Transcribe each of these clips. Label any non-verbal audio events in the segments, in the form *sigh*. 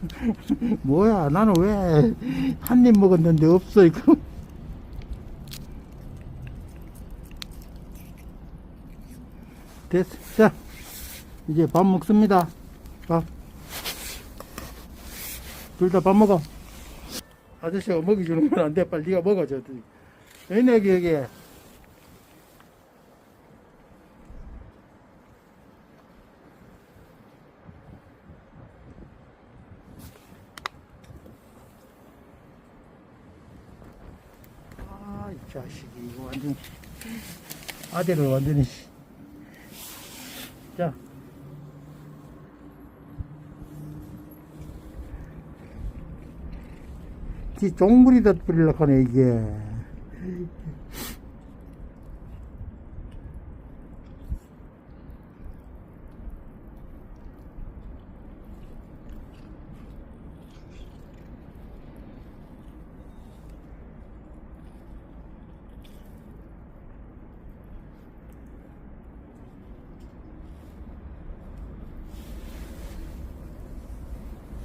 *laughs* 뭐야, 나는 왜 한 입 먹었는데 없어, 이거. *laughs* 됐어. 자, 이제 밥 먹습니다. 밥. 둘 다 밥 먹어. 아저씨가 먹여주는 건 안 돼. 빨리 네가 먹어, 저. 왜냐, 여기, 여기. 아, 이 자식이, 이거 완전, 아들을 완전히, 씨. 자. 지 종물이다 뿌리려고 하네, 이게.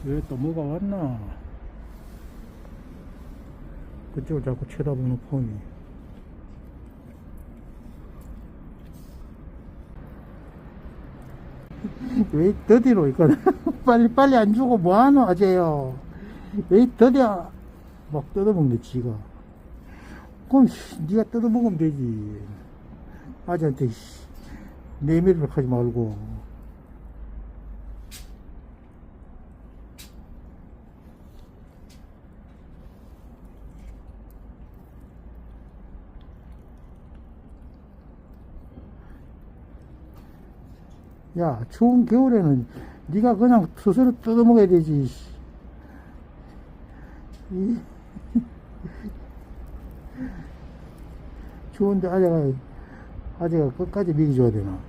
왜 또 뭐가 왔나? 그쪽을 자꾸 쳐다보는 폼이. *laughs* 왜 더디로 이거? *laughs* 빨리 빨리 안 주고 뭐하노 아재요? 왜 더디야 막 뜯어먹네 지가. 그럼 씨, 네가 뜯어먹으면 되지. 아재한테 씨, 내밀을 하지 말고 야, 추운 겨울에는 네가 그냥 스스로 뜯어먹어야 되지. *laughs* 추운데 아재가, 아재가 끝까지 먹여줘야 되나.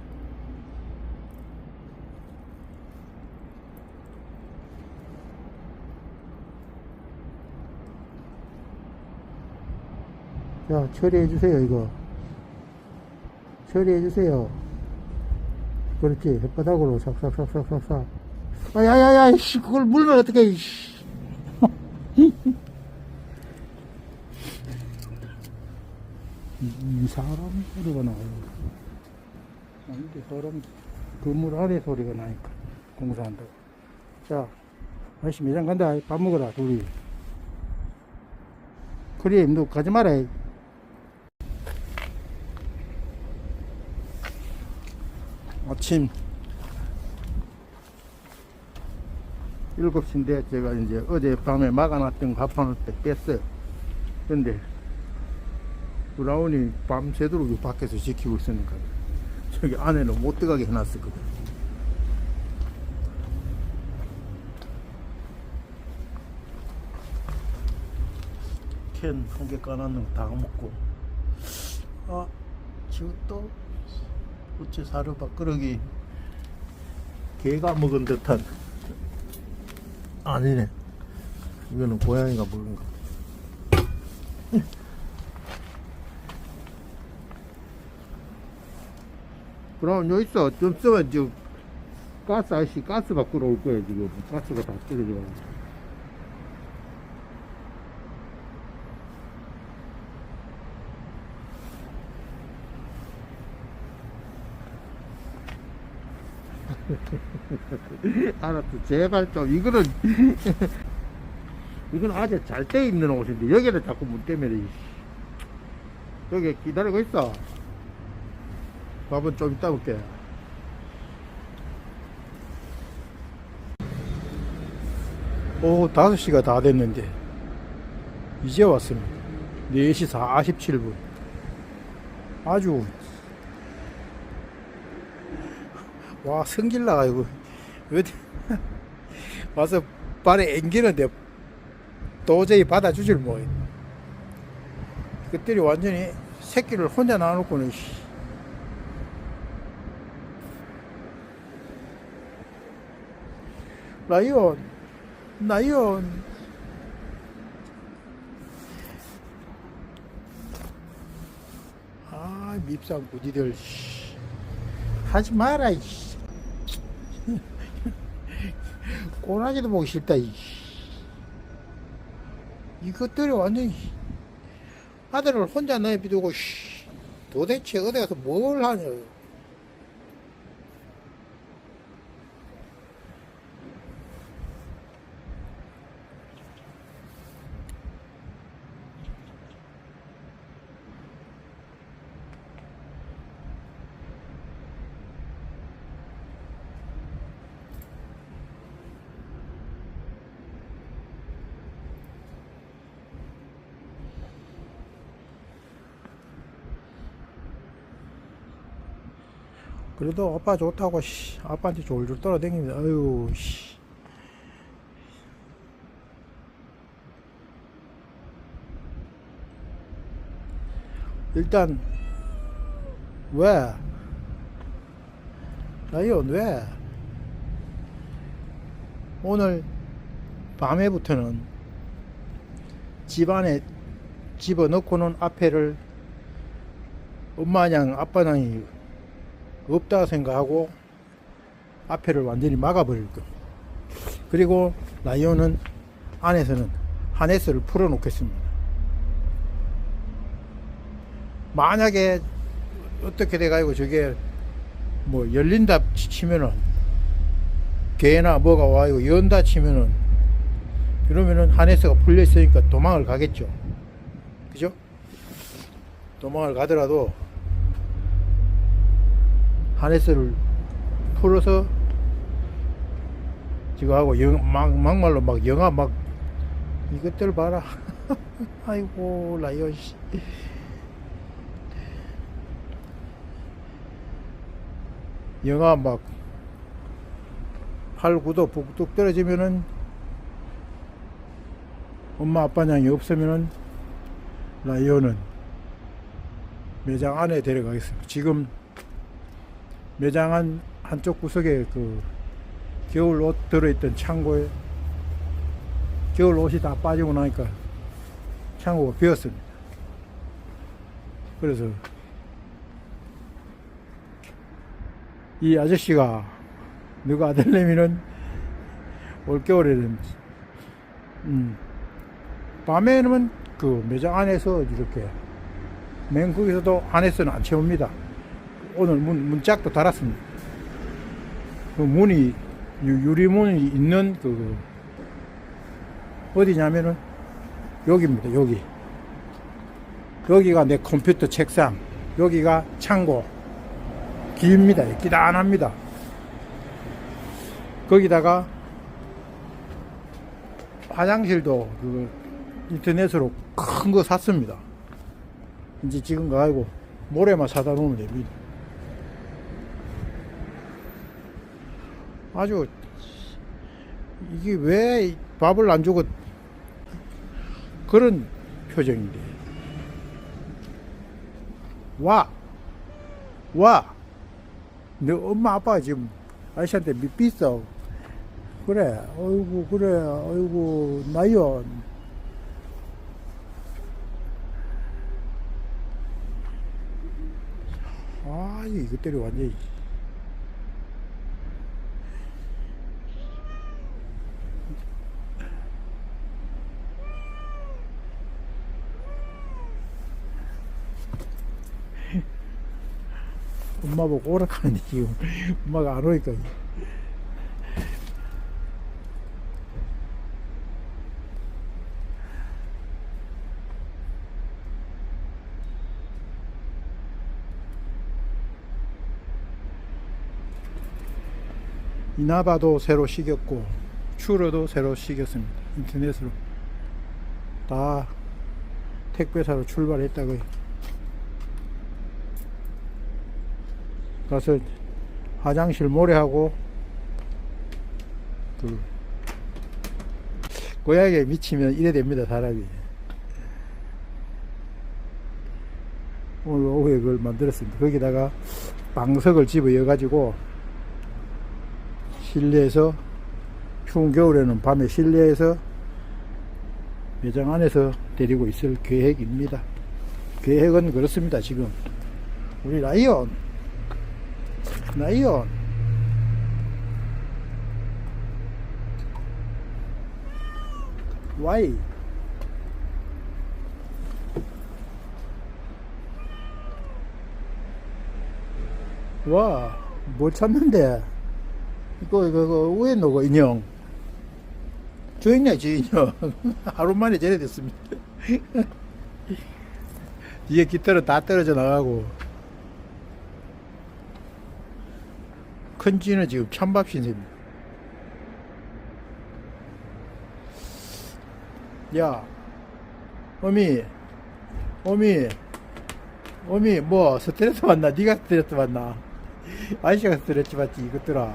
자, 처리해 주세요, 이거. 처리해 주세요. 그렇지. 햇바닥으로 싹싹싹싹싹싹. 아야야야 씨 그걸 물면 어떡해 이씨. 이, 이 사람 소리가 나요. 아닌데 사람 건물 안에 소리가 나니까 공사한다고 자 아저씨 매장 간다. 밥 먹어라 둘이. 그래 너 가지 마라 아침 7시인데 제가 이제 어제 밤에 막아놨던 가판을 때 뺐어요. 근데 브라운이 밤새도록 이 밖에서 지키고 있으니까 저기 안에는 못 들어가게 해놨었거든. 캔 한 개 까놨는 거 다 먹고 아 지금 또 우체 사료 밥그릇이 개가 먹은 듯한. 아니네. 이거는 고양이가 먹은 거. 그럼 여기 있어. 좀 쓰면 지금 가스 아저씨 가스 밖으로 올 거야 지금. 가스가 다 떨어져 *laughs* 알았어. 제발 좀. 이거는 *laughs* 이건 아주 잘때 입는 옷인데 여기는 자꾸 문 때문에. 여기 기다리고 있어. 밥은 좀 이따 올게. 오 5시가 다 됐는데 이제 왔습니다. 4시 47분. 아주 와 성질 나가지고 왜 *laughs* 와서 발에 앵기는데 도저히 받아주질 뭐 그들이 완전히 새끼를 혼자 놔놓고는 씨. 라이온 라이온 아 밉상 씨. 하지 마라 이씨. 꼬라지도 보기 싫다, 이. 이것들이 완전히 아들을 혼자 내비두고, 씨, 도대체 어디 가서 뭘 하냐. 그래도 아빠 좋다고, 씨, 아빠한테 졸졸 떨어댕깁니다. 아유, 씨. 일단, 왜? 라이언, 왜? 오늘 밤에부터는 집안에 집어넣고는 앞에를 엄마냥 아빠냥이 없다 생각하고 앞에를 완전히 막아버릴 거. 그리고 라이온은 안에서는 하네스를 풀어 놓겠습니다. 만약에 어떻게 돼가지고 저게 뭐 열린다 치면은 개나 뭐가 와가지고 연다 치면은 그러면은 하네스가 풀려 있으니까 도망을 가겠죠. 그죠? 도망을 가더라도 하네스를 풀어서 지금 하고 영, 막, 막말로 막 영화 막 이것들 봐라. *laughs* 아이고 라이언 씨. 영화 막 8, 9도 북뚝 떨어지면은 엄마 아빠냥이 없으면은 라이언은 매장 안에 데려가겠습니다. 지금 매장 한 한쪽 구석에 그 겨울 옷 들어있던 창고에 겨울 옷이 다 빠지고 나니까 창고가 비었습니다. 그래서 이 아저씨가 누가 아들내미는 올겨울에는 음, 밤에는 그 매장 안에서 이렇게 맨 거기서도 안에서는 안 채웁니다. 오늘 문, 문짝도 달았습니다. 그 문이, 유- 유리문이 있는 그, 어디냐면은, 여기입니다, 여기. 여기가 내 컴퓨터 책상, 여기가 창고. 깁니다, 기단합니다. 거기다가, 화장실도 그, 인터넷으로 큰 거 샀습니다. 이제 지금 가지고 모래만 사다 놓으면 됩니다. 아주 이게 왜 밥을 안 주고 그런 표정인데. 와 와. 너 엄마 아빠가 지금 아저씨한테 밑비싸 그래 어이구 그래 어이구 나연 아 이것들이 완전히 엄마 보고 오락하는데 지금 엄마가 안 오니까. 이나바도 새로 시켰고 추러도 새로 시켰습니다. 인터넷으로. 다 택배사로 출발했다고요 가서 화장실 모래하고 그 고양이에 미치면 이래 됩니다 사람이. 오늘 오후에 그걸 만들었습니다. 거기다가 방석을 집어여 가지고 실내에서 추운 겨울에는 밤에 실내에서 매장 안에서 데리고 있을 계획입니다. 계획은 그렇습니다 지금. 우리 라이언 라이언 와이 와, 뭘 찾는데? 이거, 이거, 이거, 왜 놓고, 인형? 주인이야, 주인형. *laughs* 하루 만에 저래 됐습니다. *laughs* 뒤에 깃털은 다 떨어져 나가고. 큰 쥐는 지금 찬밥 신세입니다. 야, 어미, 어미, 어미, 뭐, 스트레스 받나? 네가 스트레스 받나? 아저씨가 스트레스 받지, 이것들아.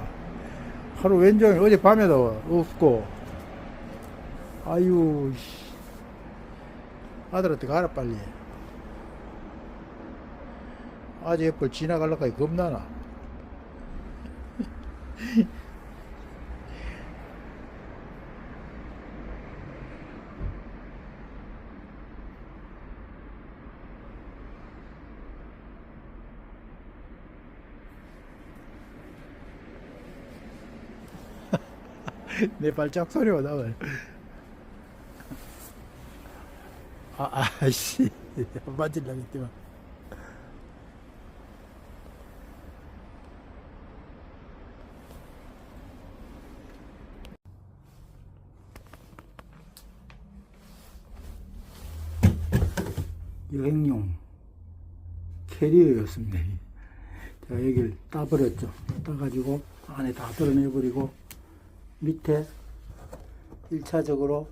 하루 왼종일 어제 밤에도 없고. 아유, 씨. 아들한테 가라, 빨리. 아재 지나가려고 하니 겁나나? *laughs* 내 발작 소리가 나와요. 아, 아씨. *laughs* 맞으려고 했지만. 캐리어였습니다. 제가 여기를 따버렸죠. 따가지고 안에 다 드러내버리고 밑에 1차적으로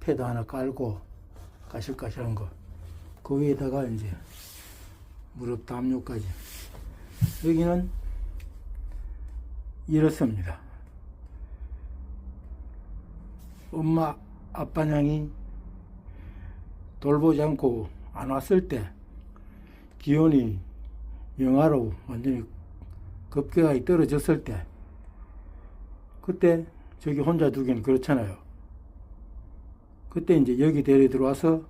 패드 하나 깔고 가실가실한 거. 그 위에다가 이제 무릎 담요까지. 여기는 이렇습니다. 엄마, 아빠냥이 돌보지 않고 안 왔을 때 기온이 영하로 완전히 급격하게 떨어졌을 때 그때 저기 혼자 두기는 그렇잖아요. 그때 이제 여기 대리 들어와서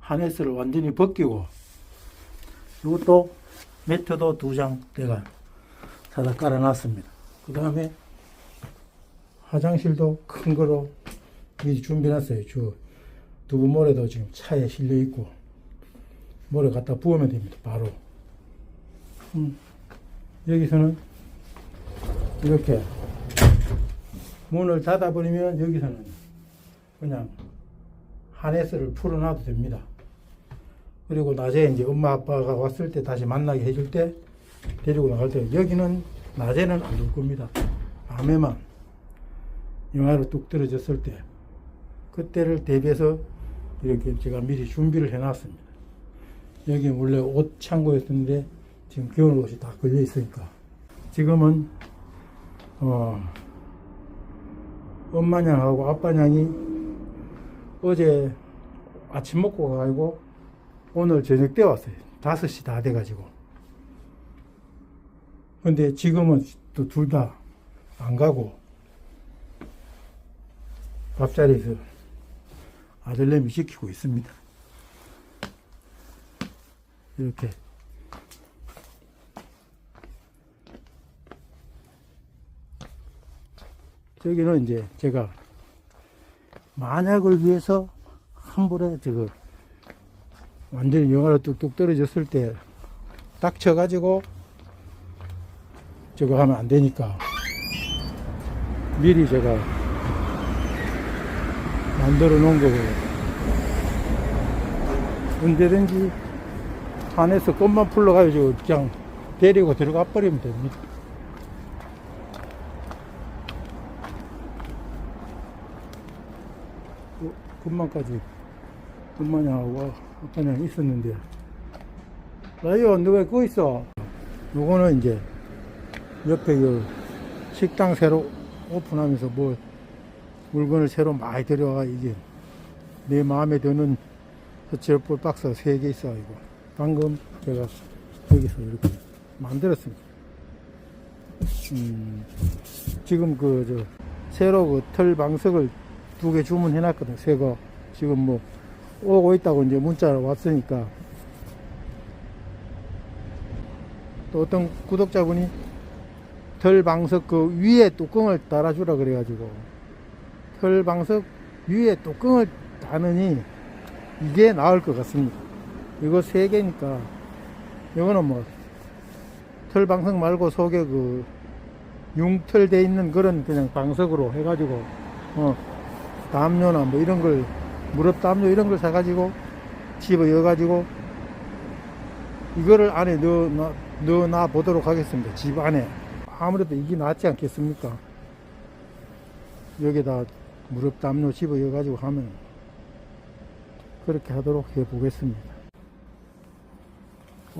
하네스를 완전히 벗기고 이것도 매트도 두장 내가 사다 깔아놨습니다. 그 다음에 화장실도 큰 거로 미리 준비해놨어요. 저 두부 모래도 지금 차에 실려 있고 모래 갖다 부으면 됩니다. 바로 음, 여기서는 이렇게 문을 닫아버리면 여기서는 그냥 하네스를 풀어놔도 됩니다. 그리고 낮에 이제 엄마 아빠가 왔을 때 다시 만나게 해줄 때 데리고 나갈 때 여기는 낮에는 안 둘 겁니다. 밤에만 영하로 뚝 떨어졌을 때 그때를 대비해서 이렇게 제가 미리 준비를 해놨습니다. 여기 원래 옷 창고였었는데 지금 겨울 옷이 다 걸려 있으니까 지금은 어 엄마냥하고 아빠냥이 어제 아침 먹고 가가지고 오늘 저녁 때 왔어요. 5시 다 돼가지고. 근데 지금은 또 둘 다 안 가고 밥자리에서 아들내미 시키고 있습니다. 이렇게 저기는 이제 제가 만약을 위해서 한 볼에 저거 완전히 영하로 뚝뚝 떨어졌을 때 딱 쳐가지고 저거 하면 안 되니까 미리 제가 만들어 놓은 거고요. 언제든지 안에서 꽃만 풀러가지고 그냥 데리고 들어가 버리면 됩니다. 어, 금방까지 금마냥하고 아빠냥 있었는데 라이온 너왜 그거 있어? 요거는 이제 옆에 그 식당 새로 오픈하면서 뭐 물건을 새로 많이 들여와 이게 내 마음에 드는 서치얼볼 박스가 세개 있어 이거 방금 제가 여기서 이렇게 만들었습니다. 음, 지금 그 저 새로 그 털 방석을 두 개 주문해 놨거든 새거 지금 뭐 오고 있다고 이제 문자가 왔으니까 또 어떤 구독자분이 털 방석 그 위에 뚜껑을 달아주라 그래가지고 털 방석 위에 뚜껑을 다느니 이게 나을 것 같습니다. 이거 세 개니까 이거는 뭐 털 방석 말고 속에 그 융털 돼 있는 그런 그냥 방석으로 해가지고 어 담요나 뭐 이런 걸 무릎 담요 이런 걸 사가지고 집어 여가지고 이거를 안에 넣어 놔- 넣어 놔 보도록 하겠습니다. 집 안에 아무래도 이게 낫지 않겠습니까? 여기다 무릎 담요 집어 여가지고 하면 그렇게 하도록 해 보겠습니다.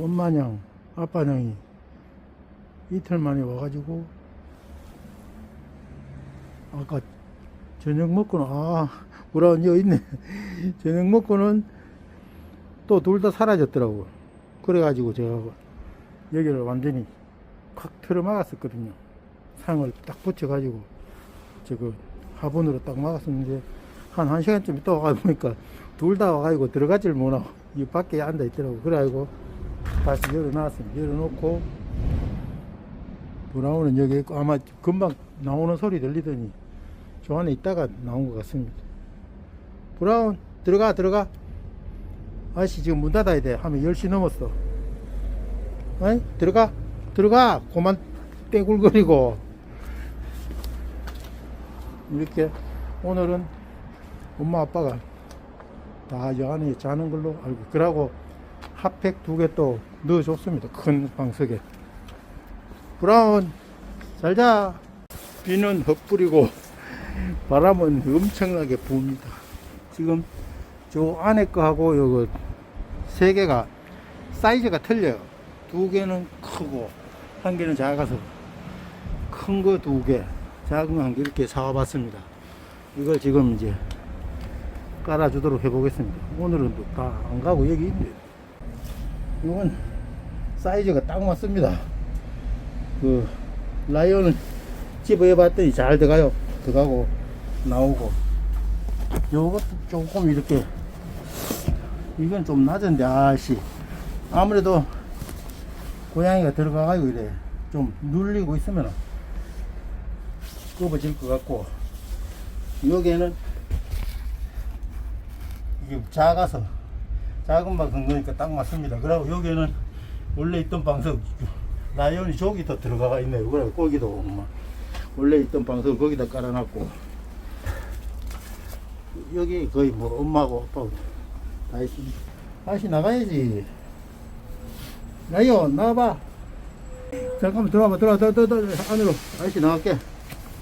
엄마냥 아빠냥이 이틀 만에 와가지고 아까 저녁 먹고는 아 뭐라 여 있네. *laughs* 저녁 먹고는 또 둘 다 사라졌더라고. 그래가지고 제가 여기를 완전히 확 틀어 막았었거든요. 상을 딱 붙여가지고 저거 화분으로 딱 막았었는데 한 1시간쯤 있다 와보니까 둘 다 와가지고 들어가지를 못하고 이 밖에 앉아 있더라고. 그래가지고 다시 열어놨습니다. 열어놓고 브라운은 여기 있고 아마 금방 나오는 소리 들리더니 저 안에 있다가 나온 것 같습니다. 브라운 들어가 들어가. 아저씨 지금 문 닫아야 돼. 하면 10시 넘었어. 어이? 들어가 들어가. 그만 떼굴거리고. 이렇게 오늘은 엄마 아빠가 다 여 안에 자는 걸로 알고 그러고 핫팩 두 개 또 넣어줬습니다. 큰 방석에. 브라운 잘 자. 비는 헛뿌리고 *laughs* 바람은 엄청나게 부니다. 지금 저 안에 거하고 요거 세 개가 사이즈가 틀려요. 두 개는 크고 한 개는 작아서 큰 거 두 개 작은 거 한 개 이렇게 사와봤습니다. 이걸 지금 이제 깔아주도록 해보겠습니다. 오늘은 또 다 안 가고 여기 있네 이건 사이즈가 딱 맞습니다. 그 라이온은 집어해 봤더니 잘 들어가요. 들어가고 나오고. 요것도 조금 이렇게 이건 좀 낮은데 아씨. 아무래도 고양이가 들어가가지고 이래. 좀 눌리고 있으면 굽어질 것 같고. 여기에는 이게 작아서 작은 방석 넣으니까 딱 맞습니다. 그리고 여기에는 원래 있던 방석 라이온이 저기 더 들어가 있네요. 그래 거기도 막 원래 있던 방석을 거기다 깔아놨고. 여기 거의 뭐 엄마하고 아빠하고 다 있습니다. 다시 나가야지. 라이온 나와봐. 잠깐만 들어와봐. 들어와 들어와 들어와. 안으로. 아저씨 나갈게